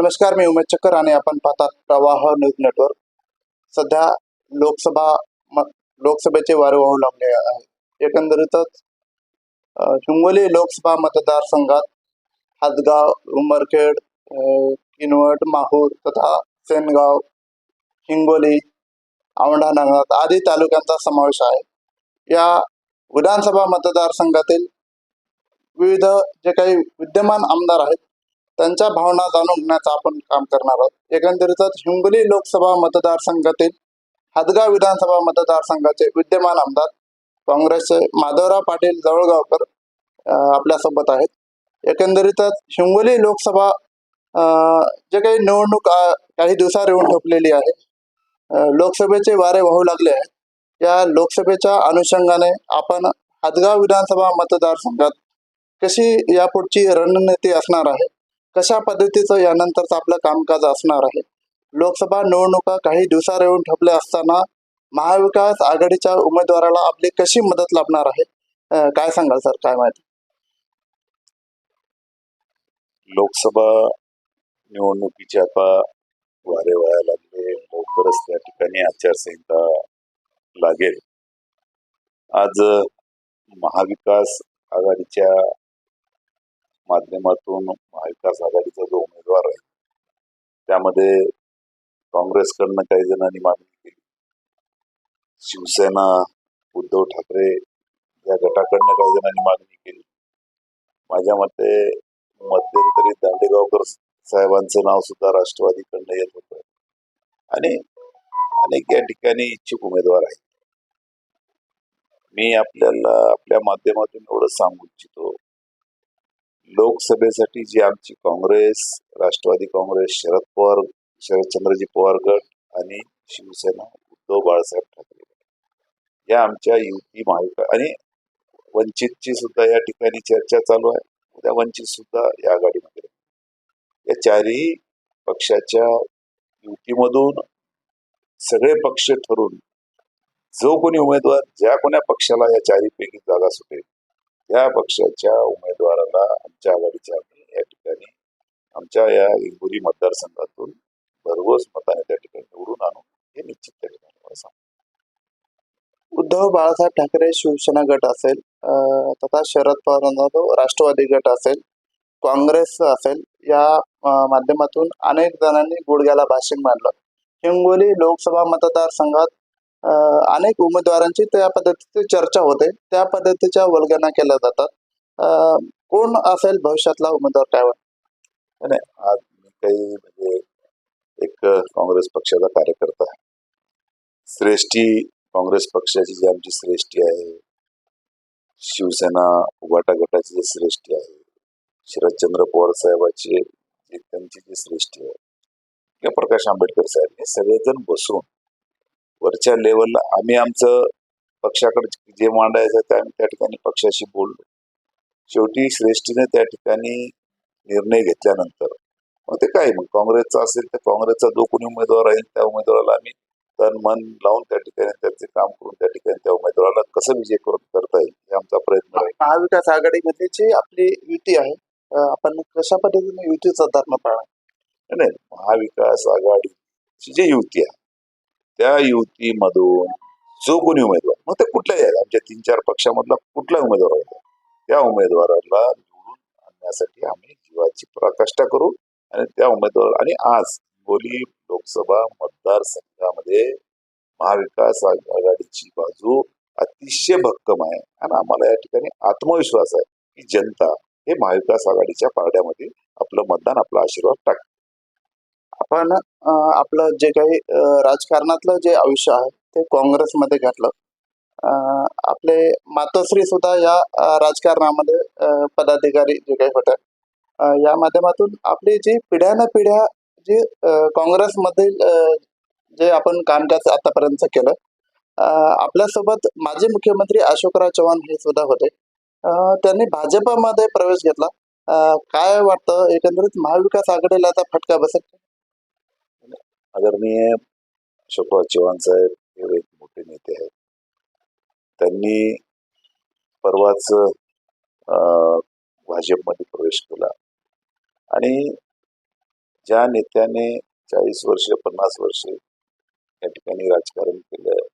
नमस्कार मी उमेश चक्कर आणि आपण पाहतात प्रवाह न्यूज नेटवर्क. सध्या लोकसभा म- लोकसभेचे वारे वाहू लागले आहे एकंदरीतच हिंगोली लोकसभा मतदारसंघात हातगाव उमरखेड किनवट माहूर तथा सेनगाव हिंगोली औंढा नागनाथ आदी तालुक्यांचा समावेश आहे. या विधानसभा मतदारसंघातील विविध जे काही विद्यमान आमदार आहेत त्यांच्या भावना जाणून घेण्याचं आपण काम करणार आहोत. एकंदरीतच हिंगोली लोकसभा मतदारसंघातील हदगाव विधानसभा मतदारसंघाचे विद्यमान आमदार काँग्रेसचे माधवराव पाटील जवळगावकर आपल्यासोबत आहेत. एकंदरीतच हिंगोली लोकसभा जे काही निवडणूक काही दिवसावर येऊन ठोपलेली आहे लोकसभेचे वारे वाहू लागले आहेत. या लोकसभेच्या अनुषंगाने आपण हदगाव विधानसभा मतदारसंघात कशी यापुढची रणनीती असणार आहे कशा पद्धतीचं यानंतरचं आपलं कामकाज असणार आहे? लोकसभा निवडणुका काही दिवसावर येऊन ठपल्या असताना महाविकास आघाडीच्या उमेदवाराला आपली कशी मदत लाभणार आहे? काय सांगाल सर? काय माहिती? लोकसभा निवडणुकीचे आता वारे वाया लागले. लवकरच त्या ठिकाणी आचारसंहिता लागेल. आज महाविकास आघाडीच्या माध्यमातून महाविकास आघाडीचा जो उमेदवार आहे त्यामध्ये काँग्रेसकडनं काही जणांनी मागणी केली. शिवसेना उद्धव ठाकरे या गटाकडनं काही जणांनी मागणी केली. माझ्या मते मध्यंतरी दांडेगावकर साहेबांचं नाव सुद्धा राष्ट्रवादीकडनं येत होतं. आणि अनेक या ठिकाणी इच्छुक उमेदवार आहेत. मी आपल्याला आपल्या माध्यमातून एवढं सांगू इच्छितो लोकसभेसाठी जी आमची काँग्रेस राष्ट्रवादी काँग्रेस शरद पवार शरदचंद्रजी पवार गट आणि शिवसेना उद्धव बाळासाहेब ठाकरे या आमच्या युती महाविकास आणि वंचितची सुद्धा या ठिकाणी चर्चा चालू आहे. उद्या वंचित सुद्धा या आघाडीमध्ये या चारही पक्षाच्या युतीमधून सगळे पक्ष ठरून जो कोणी उमेदवार ज्या कोण्या पक्षाला या चारीपैकी जागा सुटेल त्या पक्षाच्या उमेदवाराला आमच्या आघाडीच्या आम्ही या ठिकाणी. आमच्या या इंगोरी मतदारसंघातून भरघोस मताने त्या ठिकाणी निवडून आणू हे निश्चित त्या ठिकाणी उद्धव बाळासाहेब ठाकरे शिवसेना गट असेल तथा शरद पवारांचा जो राष्ट्रवादी गट असेल काँग्रेस असेल या माध्यमातून अनेक जणांनी गुडघ्याला भाषण मांडलं. हिंगोली लोकसभा मतदारसंघात अनेक उमेदवारांची त्या पद्धतीची चर्चा होते त्या पद्धतीच्या वल्गना केल्या जातात. कोण असेल भविष्यातला उमेदवार काय नाही आज मी काही म्हणजे एक काँग्रेस पक्षाचा कार्यकर्ता आहे. श्रेष्ठी काँग्रेस पक्षाची जी आमची श्रेष्ठी आहे शिवसेना उभाटा गटाची जी श्रेष्ठी आहे शरदचंद्र पवार साहेबाची त्यांची जी श्रेष्ठी आहे किंवा प्रकाश आंबेडकर साहेब हे सगळेजण बसून वरच्या लेवलला आम्ही आमचं पक्षाकडे जे मांडायचं ते आम्ही त्या ठिकाणी पक्षाशी बोललो. शेवटी श्रेष्ठीने त्या ठिकाणी निर्णय घेतल्यानंतर. मग ते काय मग काँग्रेसचा असेल तर काँग्रेसचा जो कोणी उमेदवार राहील त्या उमेदवाराला आम्ही तन मन लावून त्या ठिकाणी त्याचे काम करून त्या ठिकाणी त्या उमेदवाराला कसं विजय करून करता येईल हे आमचा प्रयत्न आहे. महाविकास आघाडीमध्ये जी आपली युती आहे आपण कशा पद्धतीने युतीचा धर्म पाळा नाही, महाविकास आघाडीची जी युती आहे त्या युतीमधून जो कोणी उमेदवार मग ते कुठल्याही आहे आमच्या तीन चार पक्षामधला कुठलाही उमेदवार आहे त्या उमेदवाराला निवडून आणण्यासाठी आम्ही जीवाची प्रकाष्ठा करू आणि त्या उमेदवार आणि आज बोली लोकसभा मतदारसंघामध्ये महाविकास आघाडीची बाजू अतिशय भक्कम आहे आणि आम्हाला या ठिकाणी आत्मविश्वास आहे की जनता हे महाविकास आघाडीच्या पारड्यामध्ये आपलं मतदान आपला आशीर्वाद टाक आपण आपलं जे काही राजकारणातलं जे आयुष्य आहे ते काँग्रेसमध्ये घातलं. आपले मातोश्री सुद्धा या राजकारणामध्ये पदाधिकारी जे काही होत्या या माध्यमातून आपली जी पिढ्यानं पिढ्या जी काँग्रेसमधील जे आपण कामकाज आतापर्यंत केलं आपल्यासोबत माजी मुख्यमंत्री अशोकराव चव्हाण हे सुद्धा होते. त्यांनी भाजपमध्ये प्रवेश घेतला. काय वाटतं? एकंदरीत महाविकास आघाडीला आता फटका बसेल? आदरणीय अशोकराव चव्हाण साहेब हे एक मोठे नेते आहेत. त्यांनी परवाच अं, भाजपमध्ये प्रवेश केला. आणि ज्या नेत्याने चाळीस वर्ष पन्नास वर्ष या ठिकाणी राजकारण केलं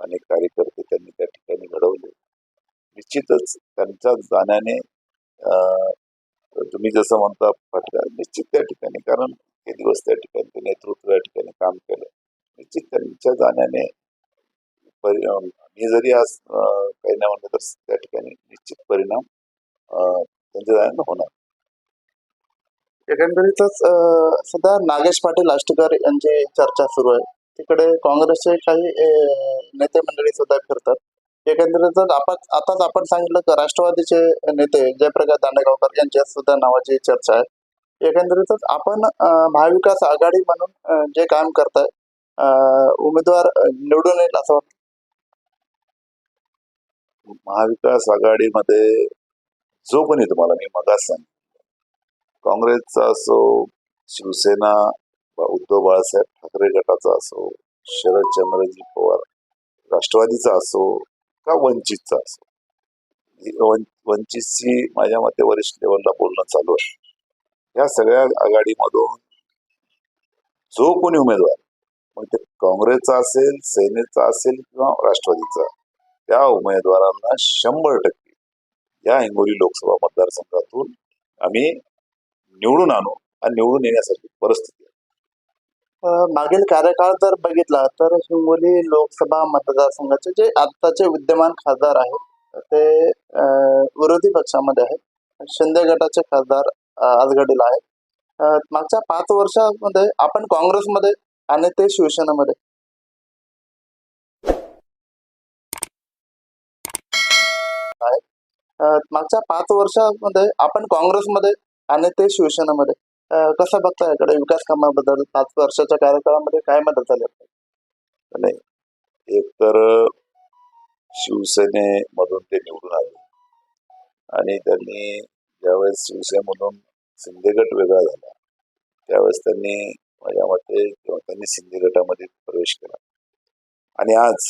अनेक कार्यकर्ते त्यांनी त्या ठिकाणी घडवले निश्चितच त्यांच्या जाण्याने अं, तुम्ही जसं म्हणता फटका निश्चित त्या ठिकाणी कारण हे दिवस त्या ठिकाणी ते नेतृत्व या ठिकाणी काम केलं. निश्चित त्यांच्या जाण्याने परिणाम मी जरी आज काही नाही म्हणलं तर त्या ठिकाणी निश्चित परिणाम त्यांच्या होणार. एकंदरीतच सध्या नागेश पाटील आष्टीकर यांची चर्चा सुरू आहे. तिकडे काँग्रेसचे काही नेते मंडळी सुद्धा फिरतात. एकंदरीतच आपण आताच आपण सांगितलं की राष्ट्रवादीचे नेते जयप्रकाश दांडेगावकर यांच्या सुद्धा नावाची चर्चा आहे. एकंदरीतच आपण महाविकास आघाडी म्हणून जे काम करताय उमेदवार निवडून येईल असं वाटतं? महाविकास आघाडीमध्ये जो कोणी तुम्हाला मी मगास सांगितलं काँग्रेसचा असो शिवसेना उद्धव बाळासाहेब ठाकरे गटाचा असो शरद चंद्रजी पवार राष्ट्रवादीचा असो का वंचितचा असो. ही वंचितची माझ्या मते वरिष्ठ लेवलला बोलणं चालू आहे. या सगळ्या आघाडीमधून जो कोणी उमेदवार मग ते काँग्रेसचा असेल सेनेचा असेल किंवा राष्ट्रवादीचा त्या उमेदवारांना शंभर टक्के या हिंगोली लोकसभा मतदारसंघातून आम्ही निवडून आणू आणि निवडून येण्यासाठी परिस्थिती मागील कार्यकाळ जर बघितला तर हिंगोली लोकसभा मतदारसंघाचे जे आत्ताचे विद्यमान खासदार आहेत ते अं, विरोधी पक्षामध्ये आहेत. शिंदे गटाचे खासदार आजगडीला आहेत. मागच्या पाच वर्षामध्ये आपण काँग्रेसमध्ये आणि ते शिवसेनेमध्ये आहेत. अं, मागच्या पाच वर्षामध्ये आपण काँग्रेसमध्ये आणि ते शिवसेनेमध्ये कसं बघता याकडे विकास कामाबद्दल? पाच वर्षाच्या कार्यकाळामध्ये काय मदत झाली? नाही. एक तर शिवसेनेमधून ते निवडून आले. आणि त्यांनी ज्यावेळेस शिवसेनेमधून शिंदे गट वेगळा झाला त्यावेळेस त्यांनी माझ्या मते किंवा त्यांनी शिंदे गटामध्ये प्रवेश केला. आणि आज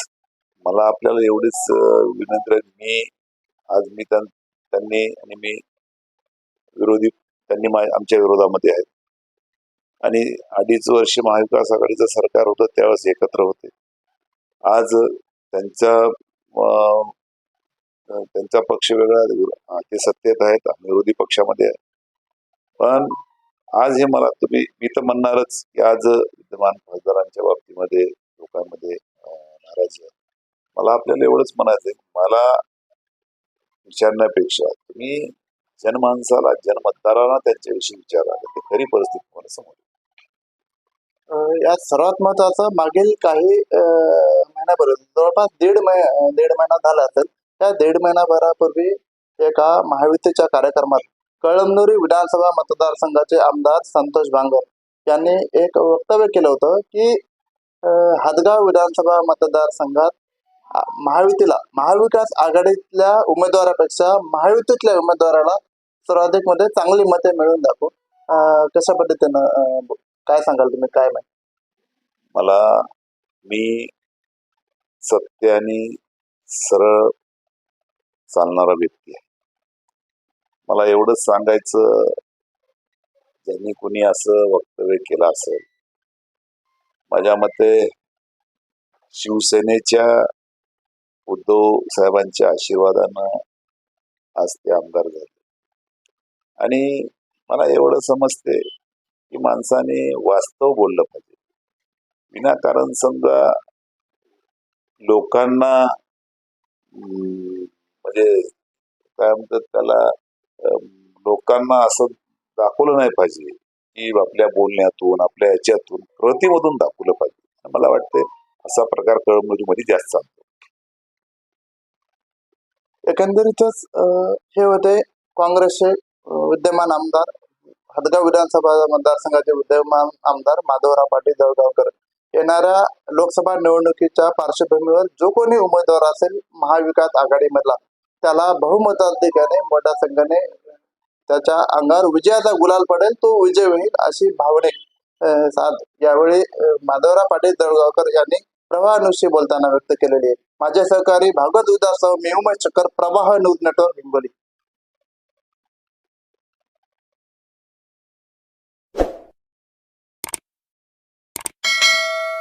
मला आपल्याला एवढीच विनंती मी आज मी त्यां- त्यांनी आणि मी विरोधी त्यांनी मा- आमच्या विरोधामध्ये आहेत आणि अडीच वर्ष महाविकास आघाडीचं सरकार होतं त्यावेळेस एकत्र होते. आज त्यांचा त्यांचा पक्ष वेगळा ते सत्तेत आहेत विरोधी पक्षामध्ये आहे. पण आज हे मला तुम्ही मी तर म्हणणारच की आज विद्यमान खासदारांच्या बाबतीमध्ये लोकांमध्ये नाराज नाराजी आहे. मला आपल्याला एवढंच म्हणायचंय. मला विचारण्यापेक्षा तुम्ही जनमानसाला जनमतदारांना त्यांच्याविषयी विचारा. ते खरी परिस्थिती तुम्हाला समोर या सर्वात महत्वाचं मागील काही महिन्यापर्यंत जवळपास दीड महिना दीड महिना झाला असेल त्या दीड महिनाभरापूर्वी एका महायुतीच्या कार्यक्रमात कळमनुरी विधानसभा मतदारसंघाचे आमदार संतोष भांगर यांनी एक वक्तव्य केलं होतं की हदगाव विधानसभा मतदारसंघात महायुतीला महाविकास आघाडीतल्या उमेदवारापेक्षा महायुतीतल्या उमेदवाराला सर्वाधिकमध्ये चांगली मते मिळवून दाखव. कशा पद्धतीनं काय सांगाल तुम्ही काय माहिती? मला मी सत्याने सरळ चालणारा व्यक्ती आहे. मला एवढंच सांगायचं ज्यांनी कोणी असं वक्तव्य केलं असेल. माझ्या मते शिवसेनेच्या उद्धव साहेबांच्या आशीर्वादानं आज ते आमदार झाले. आणि मला एवढं समजते की माणसाने वास्तव बोललं पाहिजे. विनाकारण समजा लोकांना म्हणजे काय म्हणतात त्याला लोकांना असं दाखवलं नाही पाहिजे की आपल्या बोलण्यातून आपल्या ह्याच्यातून कृतीमधून दाखवलं पाहिजे. मला वाटते असा प्रकार कळमनुरीमध्ये जास्त चालतो. एकंदरीतच हे होते काँग्रेसचे विद्यमान आमदार हदगाव विधानसभा मतदारसंघाचे विद्यमान आमदार माधवराव पाटील जळगावकर. येणाऱ्या लोकसभा निवडणुकीच्या पार्श्वभूमीवर जो कोणी उमेदवार असेल महाविकास आघाडीमधला त्याला बहुमताधिकाने मोठ्या संघाने त्याच्या अंगावर विजयाचा गुलाल पडेल तो विजय होईल अशी भावनिक साथ यावेळी माधवराव पाटील जळगावकर यांनी प्रवाहानुषयी बोलताना व्यक्त केलेली आहे. माझे सहकारी भागवत उदासह मी उमेश चक्कर प्रवाह न्यूज नेटवर्क हिंगोली